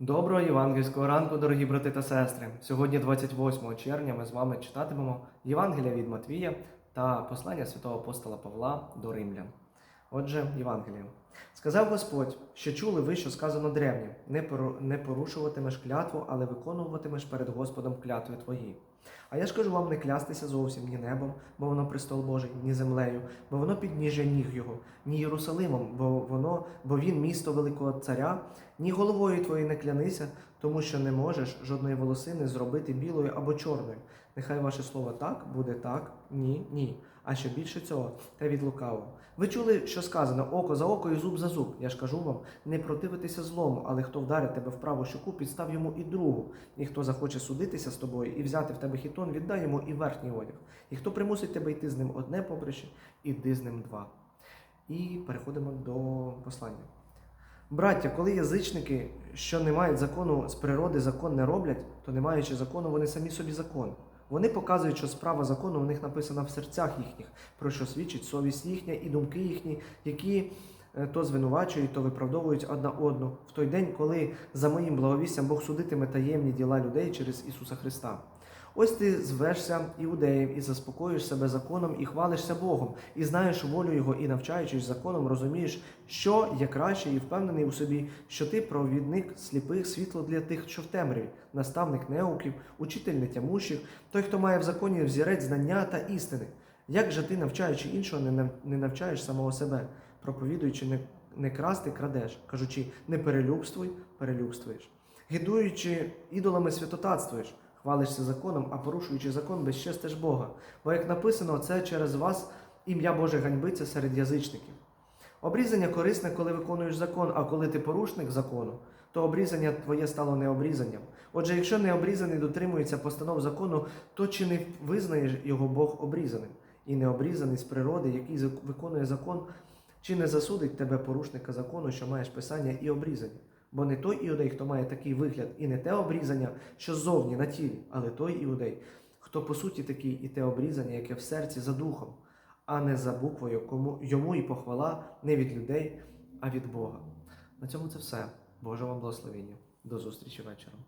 Доброго євангельського ранку, дорогі брати та сестри. Сьогодні, 28 червня, ми з вами читатимемо Євангелія від Матвія та послання святого апостола Павла до Римлян. Отже, Євангеліє. Сказав Господь, що чули ви, що сказано древнім, не, пору- не порушуватимеш клятву, але виконуватимеш перед Господом клятви твої. А я ж кажу вам не клястися зовсім ні небом, бо воно престол Божий, ні землею, бо воно підніжжя ніг його, ні Єрусалимом, бо воно, бо він місто великого царя, ні головою твоєю не клянися, тому що не можеш жодної волосини зробити білою або чорною. Нехай ваше слово так буде так, ні, ні. А що більше цього, те від лукавого. Ви чули, що сказано око за око і зуб за зуб. Я ж кажу вам, не противитися злому, але хто вдарить тебе в праву щоку, підстав йому і другу. І хто захоче судитися з тобою і взяти в тебе хітон, віддай йому і верхній одяг. І хто примусить тебе йти з ним одне поприще, іди з ним два. І переходимо до послання. Браття, коли язичники, що не мають закону з природи, закон не роблять, то не маючи закону, вони самі собі закон. Вони показують, що справа закону в них написана в серцях їхніх, про що свідчить совість їхня і думки їхні, які то звинувачують, то виправдовують одна одну в той день, коли за моїм благовістям Бог судитиме таємні діла людей через Ісуса Христа. Ось ти звешся іудеєм і заспокоїш себе законом і хвалишся Богом, і знаєш волю Його, і навчаючись законом, розумієш, що є краще, і впевнений у собі, що ти провідник сліпих, світло для тих, що в темряві, наставник неуків, учитель нетямущих, той, хто має в законі взірець знання та істини. Як же ти, навчаючи іншого, не навчаєш самого себе, проповідуючи не, не красти, крадеш, кажучи, не перелюбствуй, перелюбствуєш, гидуючи ідолами святотатствуєш, хвалишся законом, а порушуючи закон, безчестиш Бога. Бо як написано, це через вас ім'я Боже ганьбиться серед язичників. Обрізання корисне, коли виконуєш закон, а коли ти порушник закону, то обрізання твоє стало необрізанням. Отже, якщо необрізаний дотримується постанов закону, то чи не визнає його Бог обрізаним? І необрізаний з природи, який виконує закон, чи не засудить тебе порушника закону, що маєш писання і обрізання? Бо не той іудей, хто має такий вигляд, і не те обрізання, що ззовні на тілі, але той іудей, хто по суті такий і те обрізання, яке в серці за духом, а не за буквою, кому йому і похвала не від людей, а від Бога. На цьому це все. Боже вам благословення. До зустрічі вечором.